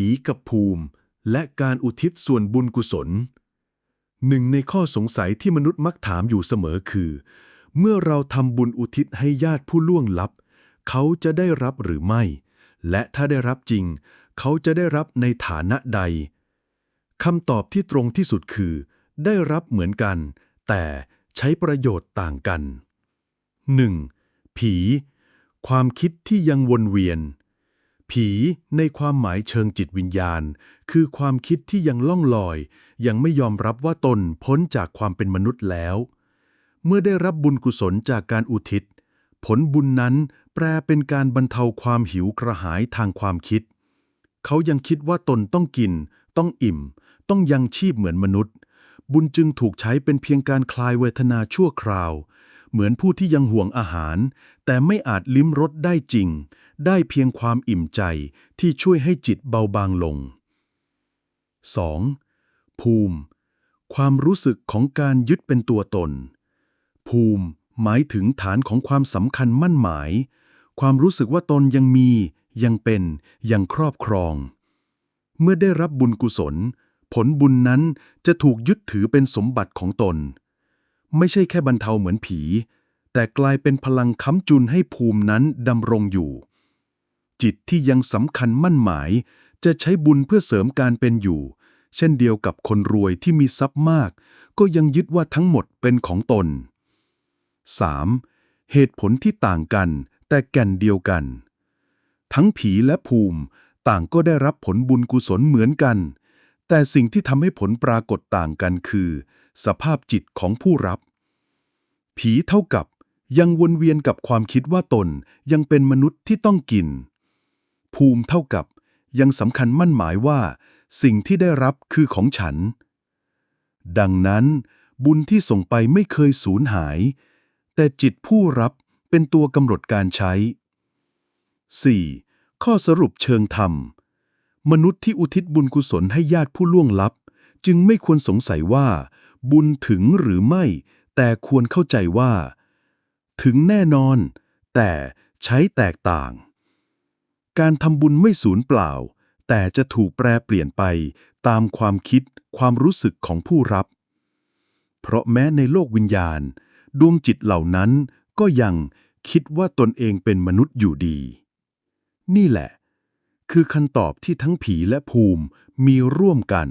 ผีกับภูมิ และการอุทิศส่วนบุญกุศล หนึ่งในข้อสงสัยที่มนุษย์มักถามอยู่เสมอคือ เมื่อเราทำบุญอุทิศให้ญาติผู้ล่วงลับ เขาจะได้รับหรือไม่ และถ้าได้รับจริง เขาจะได้รับในฐานะใดคำตอบที่ตรงที่สุดคือ ได้รับเหมือนกัน แต่ใช้ประโยชน์ต่างกัน 1. ผี ความคิดที่ยังวนเวียน ผีในความหมายเชิงจิตวิญญาณ คือความคิดที่ยังล่องลอย ยังไม่ยอมรับว่าตนพ้นจากความเป็นมนุษย์แล้ว เมื่อได้รับบุญกุศลจากการอุทิศ ผลบุญนั้นแปลเป็นการบรรเทาความหิวกระหายทางความคิด เขายังคิดว่าตนต้องกิน ต้องอิ่ม ต้องยังชีพเหมือนมนุษย์ บุญจึงถูกใช้เป็นเพียงการคลายเวทนาชั่วคราว เหมือนผู้ที่ยังห่วงอาหาร แต่ไม่อาจลิ้มรสได้จริง ได้เพียงความอิ่มใจที่ช่วยให้จิตเบาบางลง 2. ภูมิ ความรู้สึกของการยึดเป็นตัวตน ภูมิหมายถึงฐานของความสำคัญมั่นหมาย ความรู้สึกว่าตนยังมี ยังเป็น ยังครอบครอง เมื่อได้รับบุญกุศล ผลบุญนั้นจะถูกยึดถือเป็นสมบัติของตน ไม่ใช่แค่บรรเทาเหมือนผี แต่กลายเป็นพลังค้ำจุนให้ภูมินั้นดำรงอยู่ จิตที่ยังสำคัญมั่นหมาย จะใช้บุญเพื่อเสริมการเป็นอยู่ เช่นเดียวกับคนรวยที่มีทรัพย์มาก ก็ยังยึดว่าทั้งหมดเป็นของตน 3. เหตุผลที่ต่างกัน แต่แก่นเดียวกัน ทั้งผีและภูมิต่างก็ได้รับผลบุญกุศลเหมือนกัน แต่สิ่งที่ทำให้ผลปรากฏต่างกันคือ สภาพจิตของผู้รับ ผีเท่ากับยังวนเวียนกับความคิดว่าตนยังเป็นมนุษย์ที่ต้องกิน ภูมิเท่ากับยังสำคัญมั่นหมายว่า สิ่งที่ได้รับคือของฉัน ดังนั้น บุญที่ส่งไปไม่เคยสูญหาย แต่จิตผู้รับเป็นตัวกำหนดการใช้ 4. ข้อสรุปเชิงธรรม มนุษย์ที่อุทิศบุญกุศลให้ญาติผู้ล่วงลับ จึงไม่ควรสงสัยว่า บุญถึงหรือไม่ แต่ควรเข้าใจว่า ถึงแน่นอน แต่ใช้แตกต่าง การทำบุญไม่สูญเปล่า แต่จะถูกแปรเปลี่ยนไปตามความคิดความรู้สึกของผู้รับ เพราะแม้ในโลกวิญญาณ ดวงจิตเหล่านั้นก็ยังคิดว่าตนเองเป็นมนุษย์อยู่ดี นี่แหละ คือคำตอบที่ทั้งผีและภูมิมีร่วมกัน